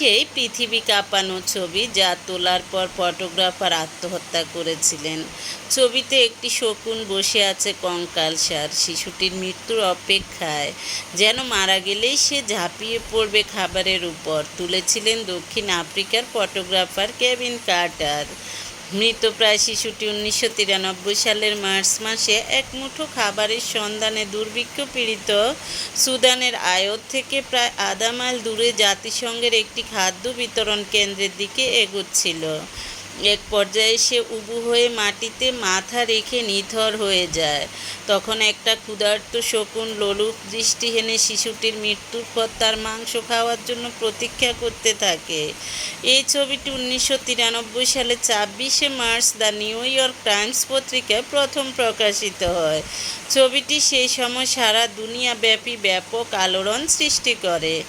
সেই পৃথিবী কাঁপানো ছবি যা তোলার পর ফটোগ্রাফার আত্মহত্যা করেছিলেন। ছবিতে একটি শকুন বসে আছে কঙ্কাল সার। শিশুটির মৃত্যুর অপেক্ষায় যেন মারা গেলেই সে ঝাঁপিয়ে পড়বে খাবারের উপর। তুলেছিলেন দক্ষিণ আফ্রিকার ফটোগ্রাফার কেভিন কার্টার। মৃতপ্রায় শিশুটি উনিশশো তিরানব্বই সালের মার্চ মাসে এক মুঠো খাবারের সন্ধানে দুর্ভিক্ষ পীড়িত সুদানের আয়ত থেকে প্রায় আধা মাইল দূরে জাতিসংঘের একটি খাদ্য বিতরণ কেন্দ্রের দিকে এগোচ্ছিল। এক পর্যায়ে সে উবু হয়ে মাটিতে মাথা রেখে নিথর হয়ে যায়। তখন একটা ক্ষুধার্ত শকুন লোলুপ দৃষ্টিহীনে শিশুটির মৃত্যুর পর তার মাংস খাওয়ার জন্য প্রতীক্ষা করতে থাকে। এই ছবিটি উনিশশো তিরানব্বই সালে ছাব্বিশে March the New York Times পত্রিকায় প্রথম প্রকাশিত হয়। ছবিটি সেই সময় সারা দুনিয়াব্যাপী ব্যাপক আলোড়ন সৃষ্টি করে।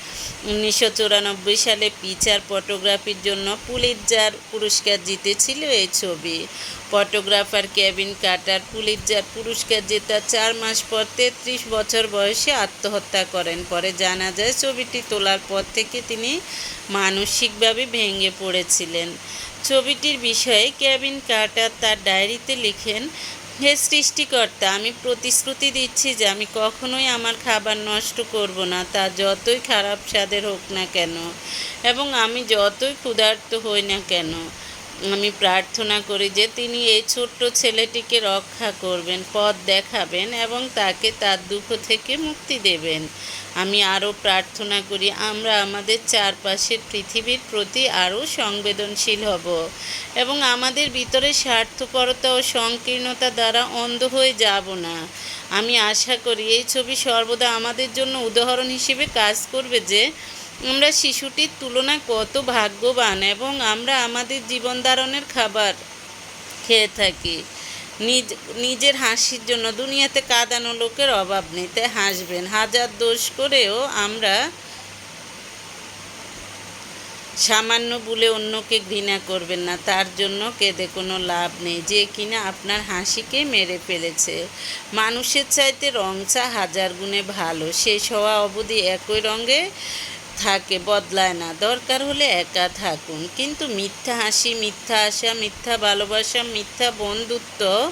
উনিশশো চুরানব্বই সালে পিচার ফটোগ্রাফির জন্য পুলিৎজার পুরস্কার জিতেছিল এই ছবি। ফটোগ্রাফার কেভিন কাটার পুলিৎজার পুরস্কার জেতার চার মাস পর তেত্রিশ বছর বয়সে আত্মহত্যা করেন। পরে জানা যায়, ছবিটি তোলার পর থেকে তিনি মানসিকভাবে ভেঙে পড়েছিলেন। ছবিটির বিষয়ে কেভিন কার্টার তার ডায়েরিতে লিখেন, হে সৃষ্টিকর্তা, আমি প্রতিশ্রুতি দিচ্ছি যে আমি কখনোই আমার খাবার নষ্ট করব না, তা যতই খারাপ স্বাদের হোক না কেন, এবং আমি যতই ক্ষুধার্ত হই না কেন। আমি প্রার্থনা করি যে তিনি এই ছোট্ট ছেলেটিকে রক্ষা করবেন, পথ দেখাবেন এবং তাকে তার দুঃখ থেকে মুক্তি দেবেন। আমি আরও প্রার্থনা করি, আমরা আমাদের চারপাশের পৃথিবীর প্রতি আরও সংবেদনশীল হব এবং আমাদের ভিতরে স্বার্থপরতা ও সংকীর্ণতা দ্বারা অন্ধ হয়ে যাব না। আমি আশা করি এই ছবি সর্বদা আমাদের জন্য উদাহরণ হিসেবে কাজ করবে যে আমরা শিশুটির তুলনায় কত ভাগ্যবান এবং আমরা আমাদের জীবন ধারণের খাবার খেয়ে থাকি। নিজ, নিজের হাসির জন্য দুনিয়াতে কাঁদানো লোকের অভাব নেই, তাই হাসবেন। হাজার দোষ করেও আমরা সামান্য বলে অন্যকে ঘৃণা করবেন না, তার জন্য কেঁদে কোনো লাভ নেই, যে কিনা আপনার হাসিকে মেরে ফেলেছে। মানুষের চাইতে রংচা হাজার গুণে ভালো, শেষ হওয়া অবধি একই রঙে থাকে, বদলায় না। দরকার হলে একা থাকুন। কিন্তু মিথ্যা হাসি, মিথ্যা আশা, মিথ্যা ভালোবাসা, মিথ্যা বন্ধুত্ব,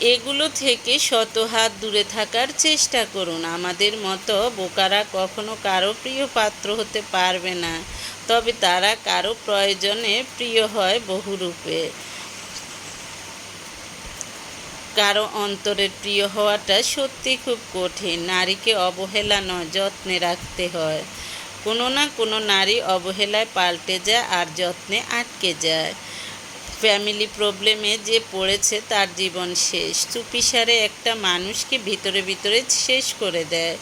এগুলো থেকে শত হাত দূরে থাকার চেষ্টা করুন। আমাদের মতো বোকারা কখনো কারও প্রিয় পাত্র হতে পারবে না, তবে তারা কারও প্রয়োজনে প্রিয় হয় বহুরূপে। কারও অন্তরের প্রিয় হওয়াটা সত্যি খুব কঠিন। নারীকে অবহেলা নয়, যত্নে রাখতে হয়। কোনো না কোনো নারী অবহেলায় পাল্টে যায় আর যত্নে আটকে যায়। ফ্যামিলি প্রবলেমে যে পড়েছে তার জীবন শেষ। চুপিসারে একটা মানুষকে ভিতরে ভিতরে শেষ করে দেয়।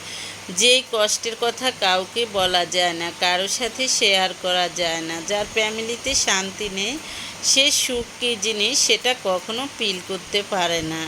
যেই কষ্টের কথা কাউকে বলা যায় না কারোর সাথে শেয়ার করা যায় না, যার ফ্যামিলিতে শান্তি নেই সে সুখ কী জিনিস সেটা কখনো পিল করতে পারে না।